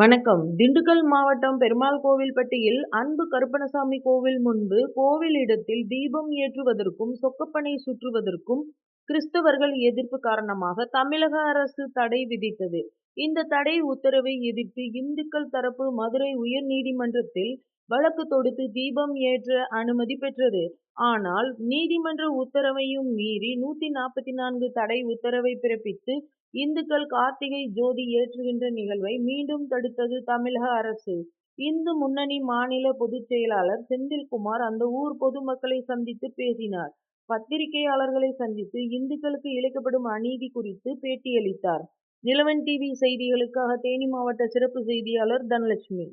வணக்கம். திண்டுக்கல் மாவட்டம் பெருமாள் கோவில்பட்டியில் அன்பு கருப்பணசாமி கோவில் முன்பு கோவில் இடத்தில் தீபம் ஏற்றுவதற்கும் சொக்கப்பனை சுற்றுவதற்கும் கிறிஸ்தவர்கள் எதிர்ப்பு காரணமாக தமிழக அரசு தடை விதித்தது. இந்த தடை உத்தரவை எதிர்த்து இந்துக்கள் தரப்பு மதுரை உயர் நீதிமன்றத்தில் வழக்கு தொடுத்து தீபம் ஏற்ற அனுமதி பெற்றது. ஆனால் நீதிமன்ற உத்தரவையும் மீறி நூத்தி நாற்பத்தி நான்கு தடை உத்தரவை பிறப்பித்து இந்துக்கள் கார்த்திகை ஜோதி ஏற்றுகின்ற நிகழ்வை மீண்டும் தடுத்தது தமிழக அரசு. இந்து முன்னணி மாநில பொதுச் செயலாளர் செந்தில்குமார் அந்த ஊர் பொதுமக்களை சந்தித்து பேசினார். பத்திரிகையாளர்களை சந்தித்து இந்துக்களுக்கு இழைக்கப்படும் அநீதி குறித்து பேட்டியளித்தார். நிலவன் டிவி செய்திகளுக்காக தேனி மாவட்ட சிறப்பு செய்தியாளர் தனலட்சுமி.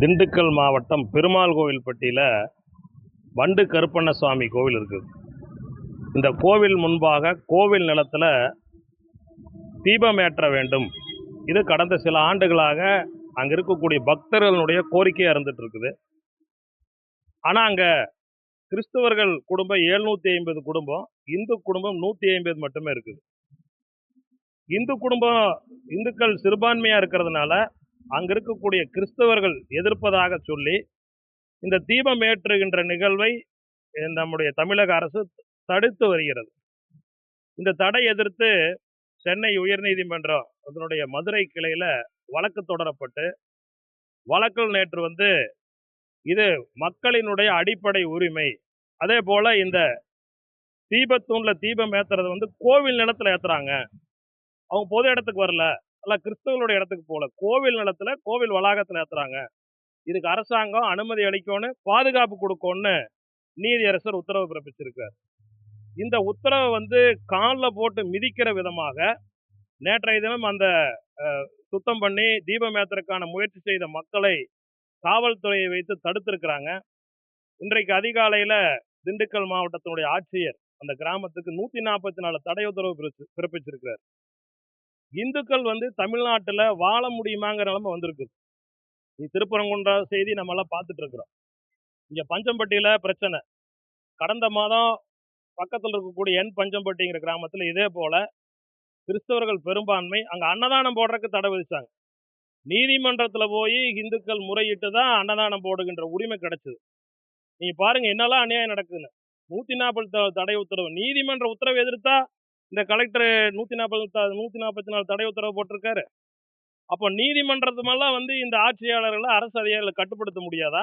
திண்டுக்கல் மாவட்டம் பெருமாள் கோவில்பட்டியில் வண்டு கருப்பண்ணசுவாமி கோவில் இருக்குது. இந்த கோவில் முன்பாக கோவில் நிலத்தில் தீபம் ஏற்ற வேண்டும். இது கடந்த சில ஆண்டுகளாக அங்கே இருக்கக்கூடிய பக்தர்களுடைய கோரிக்கையாக இருந்துட்டு இருக்குது. ஆனால் அங்கே கிறிஸ்தவர்கள் குடும்பம் எழுநூற்றி ஐம்பது குடும்பம் இந்து குடும்பம் நூற்றி ஐம்பது மட்டுமே இருக்குது. இந்து குடும்பம் இந்துக்கள் சிறுபான்மையாக இருக்கிறதுனால அங்கே இருக்கக்கூடிய கிறிஸ்தவர்கள் எதிர்ப்பதாக சொல்லி இந்த தீபம் ஏற்றுகின்ற நிகழ்வை நம்முடைய தமிழக அரசு தடுத்து வருகிறது. இந்த தடை எதிர்த்து சென்னை உயர்நீதிமன்றம் அதனுடைய மதுரை கிளையில வழக்கு தொடரப்பட்டு வழக்கில் நேற்று வந்து இது மக்களினுடைய அடிப்படை உரிமை. அதே போல இந்த தீபத்தூண்ல தீபம் ஏத்துறது வந்து கோவில் நிலத்துல ஏத்துறாங்க. அவங்க பொது இடத்துக்கு வரல. அல்ல கிறிஸ்தவர்களுடைய இடத்துக்கு போகல. கோவில் நிலத்துல கோவில் வளாகத்துல ஏத்துறாங்க. இதுக்கு அரசாங்கம் அனுமதி அளிக்கணும் பாதுகாப்பு கொடுக்கணும்னு நீதியரசர் உத்தரவு பிறப்பிச்சிருக்கார் இந்த உத்தரவை வந்து காலில் போட்டு மிதிக்கிற விதமாக நேற்றைய தினம் அந்த சுத்தம் பண்ணி தீபம் ஏற்றுறதுக்கான முயற்சி செய்த மக்களை காவல்துறையை வைத்து தடுத்திருக்கிறாங்க. இன்றைக்கு அதிகாலையில் திண்டுக்கல் மாவட்டத்தினுடைய ஆட்சியர் அந்த கிராமத்துக்கு நூற்றி நாற்பத்தி நாலு தடை உத்தரவு பிறப்பிச்சிருக்கிறார். இந்துக்கள் வந்து தமிழ்நாட்டில் வாழ முடியுமாங்கிற நிலைமை வந்திருக்கு. நீ திருப்பரங்குன்ற செய்தி நம்ம எல்லாம் பார்த்துட்டு இருக்கிறோம். இங்கே பஞ்சம்பட்டியில் பிரச்சனை. கடந்த மாதம் பக்கத்தில் இருக்கக்கூடிய என் பஞ்சம்பட்டிங்கிற கிராமத்தில் இதே போல கிறிஸ்தவர்கள் பெரும்பான்மை அங்கே அன்னதானம் போடுறதுக்கு தடை விதிச்சாங்க. நீதிமன்றத்தில் போய் இந்துக்கள் முறையிட்டு தான் அன்னதானம் போடுகின்ற உரிமை கிடைச்சது. நீங்கள் பாருங்கள் என்னெல்லாம் அநியாயம் நடக்குதுன்னு. நூற்றி நாற்பது தடை உத்தரவு. நீதிமன்ற உத்தரவு எதிர்த்தா இந்த கலெக்டர் நூற்றி நாற்பது நூற்றி நாற்பத்தி நாலு தடை உத்தரவு போட்டிருக்காரு. அப்போ நீதிமன்றத்துமெல்லாம் வந்து இந்த ஆட்சியாளர்களை அரசு அதிகாரிகளை கட்டுப்படுத்த முடியாதா?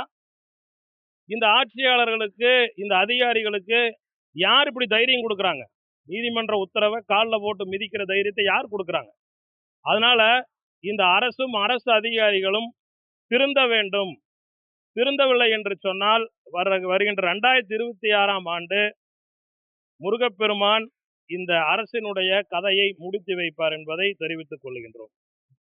இந்த ஆட்சியாளர்களுக்கு இந்த அதிகாரிகளுக்கு யார் இப்படி தைரியம் கொடுக்குறாங்க? நீதிமன்ற உத்தரவை காலில் போட்டு மிதிக்கிற தைரியத்தை யார் கொடுக்குறாங்க? அதனால இந்த அரசும் அரசு அதிகாரிகளும் திருந்த வேண்டும். திருந்தவில்லை என்று சொன்னால் வர வருகின்ற ரெண்டாயிரத்தி இருபத்தி ஆறாம் ஆண்டு முருகப்பெருமான் இந்த அரசினுடைய கதையை முடித்து வைப்பார் என்பதை தெரிவித்துக் கொள்கின்றோம்.